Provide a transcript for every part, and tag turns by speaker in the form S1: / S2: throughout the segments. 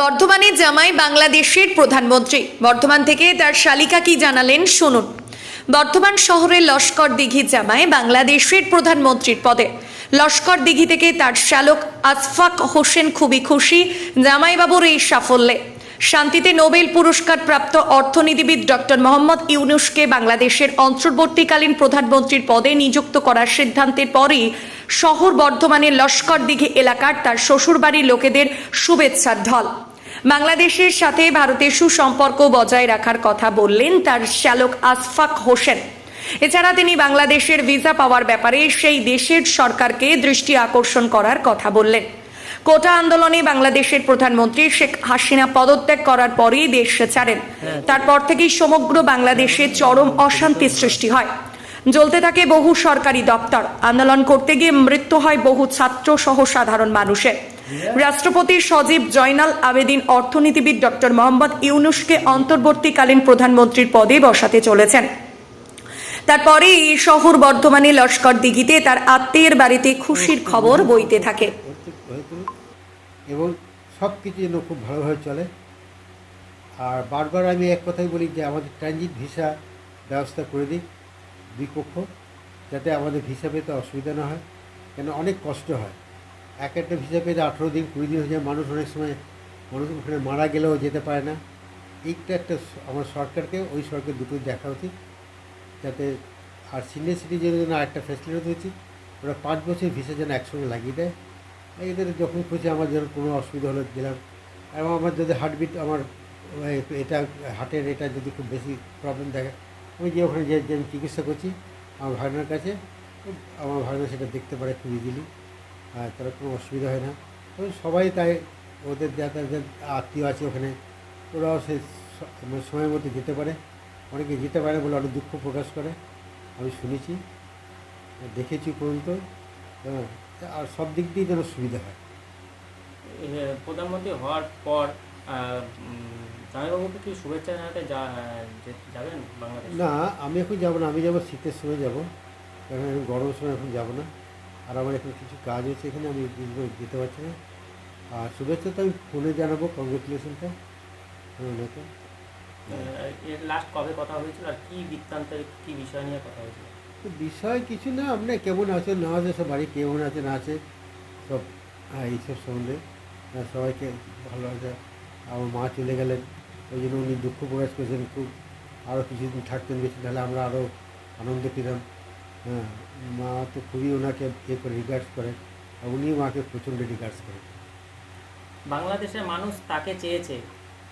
S1: বর্ধমানে জামাই বাংলাদেশের প্রধানমন্ত্রী। বর্ধমান থেকে তার শালিকা কি জানালেন শুনুন। বর্ধমান শহরে লস্কর দিঘি জামাই বাংলাদেশের প্রধানমন্ত্রীর পদে। লস্কর দিঘি থেকে তার শ্যালক আসফাক হোসেন খুবই খুশি জামাইবাবুর এই সাফল্যে। শান্তিতে নোবেল পুরস্কার প্রাপ্ত অর্থনীতিবিদ ডক্টর মোহাম্মদ ইউনুসকে বাংলাদেশের অন্তর্বর্তীকালীন প্রধানমন্ত্রীর পদে নিযুক্ত করার সিদ্ধান্তের পরই শহর বর্ধমানের লস্কর দিঘি এলাকার তার শ্বশুরবাড়ির লোকেদের শুভেচ্ছার ঢল। বাংলাদেশের সাথে ভারতের সুসম্পর্ক বজায় রাখার কথা বললেন তার শ্যালক আসফাক হোসেন। এছাড়া তিনি বাংলাদেশের ভিসা পাওয়ার ব্যাপারে সেই দেশের সরকারকে দৃষ্টি আকর্ষণ করার কথা বললেন। কোটা আন্দোলনে বাংলাদেশের প্রধানমন্ত্রী শেখ হাসিনা পদত্যাগ করার পরেই দেশ ছাড়েন তারপর থেকেই সমগ্র বাংলাদেশে চরম অশান্তি সৃষ্টি হয়। জ্বলতে থাকে বহু সরকারি দপ্তর। আন্দোলন করতে গিয়ে মৃত্যু হয় বহু ছাত্র সহ সাধারণ মানুষের। রাষ্ট্রপতি সজীব জয়নাল আবেদিন অর্থনীতিবিদ ডক্টর মোহাম্মদ ইউনুসকে অন্তর্বর্তীকালীন প্রধানমন্ত্রীর পদে বসাতে চলেছেন। তারপরে এই শহর বর্ধমানে লস্কর দিঘিতে তার আত্মীয়ের বাড়িতে খুশির খবর বইতে থাকে।
S2: হতে হয়েছিল এবং সব কিছু যেন খুব ভালোভাবে চলে। আর বারবার আমি এক কথাই বলি যে আমাদের ট্রানজিট ভিসা ব্যবস্থা করে দিক দুই পক্ষ যাতে আমাদের ভিসা পেতে অসুবিধা না হয়, কেন অনেক কষ্ট হয়। এক একটা ভিসা পেতে আঠেরো দিন, কুড়ি দিন হয়ে যায়, মানুষ অনেক সময় মানুষ ওখানে মারা গেলেও যেতে পারে না। এইটা একটা আমার সরকারকে, ওই সরকার দুটো দেখা উচিত, যাতে আর সিনিয়র সিটিজেনের জন্য আরেকটা ফ্যাসিলিটি উচিত। ওরা পাঁচ বছর ভিসা যেন একসঙ্গে লাগিয়ে দেয়। এদের যখন খুশি আমার যেন কোনো অসুবিধা হলে দিলাম। এবং আমার যদি হার্টবিট আমার এটা হার্টের এটা যদি খুব বেশি প্রবলেম থাকে আমি যে ওখানে যে আমি চিকিৎসা করছি, আমার ভাগনার কাছে, আমার ভাগনা সেটা দেখতে পারে খুব ইজিলি আর তার কোনো অসুবিধা হয় না। তবে সবাই তাই ওদের যাদের আত্মীয় আছে ওখানে, ওরাও সে সময় মতো যেতে পারে। অনেকে যেতে পারে বলে অনেক দুঃখ প্রকাশ করে। আমি শুনেছি, দেখেছি পর্যন্ত হ্যাঁ। আর সব দিক দিয়ে যেন সুবিধা হয়।
S3: প্রধানমন্ত্রী হওয়ার পর জামাইবাবুকে কি শুভেচ্ছা জানাতে যাবেন বাংলাদেশ?
S2: না আমি এখন যাব না আমি যাব শীতের সময় যাব। কারণ এখন গরমের সময় এখন যাব না। আর আমার এখন কিছু কাজ হচ্ছে এখানে আমি যেতে পারছি না। আর শুভেচ্ছা তো আমি ফোনে জানাব কংগ্রেচুলেশনটা ওনাকে।
S3: লাস্ট কবে কথা হয়েছিল? আর কি বৃত্তান্তের কি বিষয় নিয়ে কথা হয়েছিল?
S2: বিষয় কিছু না আপনি কেমন আছে, না আছে, সব বাড়ি কেমন আছে, না আছে, সব এইসব সম্বন্ধে। সবাইকে ভালো আছে। আমার মা চলে গেলেন, ওই জন্য উনি দুঃখ প্রকাশ করেছেন, খুব আরও কিছুদিন থাকতেন বেশি, তাহলে আমরা আরও আনন্দ পেতাম। হ্যাঁ মা তো খুবই ওনাকে ইয়ে করে রিগার্ডস করেন আর উনিও মাকে প্রচণ্ড রিগার্ডস করেন
S3: বাংলাদেশের মানুষ তাকে চেয়েছে,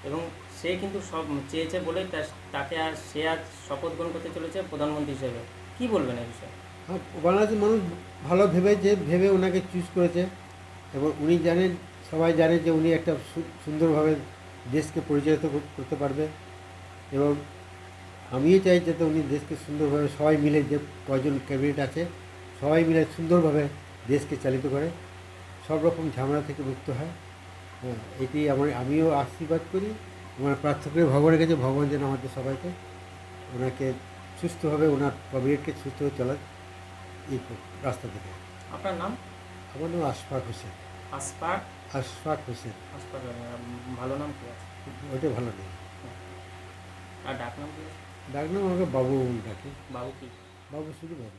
S3: এবং সে কিন্তু সব চেয়েছে বলেই তাকে আর সে আজ শপথ গ্রহণ করতে চলেছে প্রধানমন্ত্রী হিসেবে। কি বলবেন এই বিষয়ে?
S2: হ্যাঁ বাংলাদেশের মানুষ ভালো ভেবে যে, ভেবে ওনাকে চুজ করেছে এবং উনি জানেন, সবাই জানে যে উনি একটা সুন্দরভাবে দেশকে পরিচালিত করতে পারবে এবং আমিও চাই যাতে উনি দেশকে সুন্দরভাবে সবাই মিলে যে কয়জন ক্যাবিনেট আছে, সবাই মিলে সুন্দরভাবে দেশকে চালিত করে। সব রকম ঝামেলা থেকে মুক্ত হয়। হ্যাঁ এটি আমার, আমিও আশীর্বাদ করি। আমার প্রার্থনা করি ভগবানের কাছে ভগবান যেন আমাদের সবাইকে ওনাকে সুস্থভাবে ওনার ক্যাবিনেটকে সুস্থভাবে চলার ই রাস্তা থেকে।
S3: আপনার নাম?
S2: আমার নাম আশফাক হোসেন।
S3: আসপার
S2: আশফাক হোসেন।
S3: আসপার ভালো নাম কি আছে?
S2: ওইটা ভালো নেই
S3: আর ডাক নাম কি আছে?
S2: ডাক নাম আমাকে বাবু ডাকে।
S3: বাবু কি?
S2: বাবু শুধু বাবু।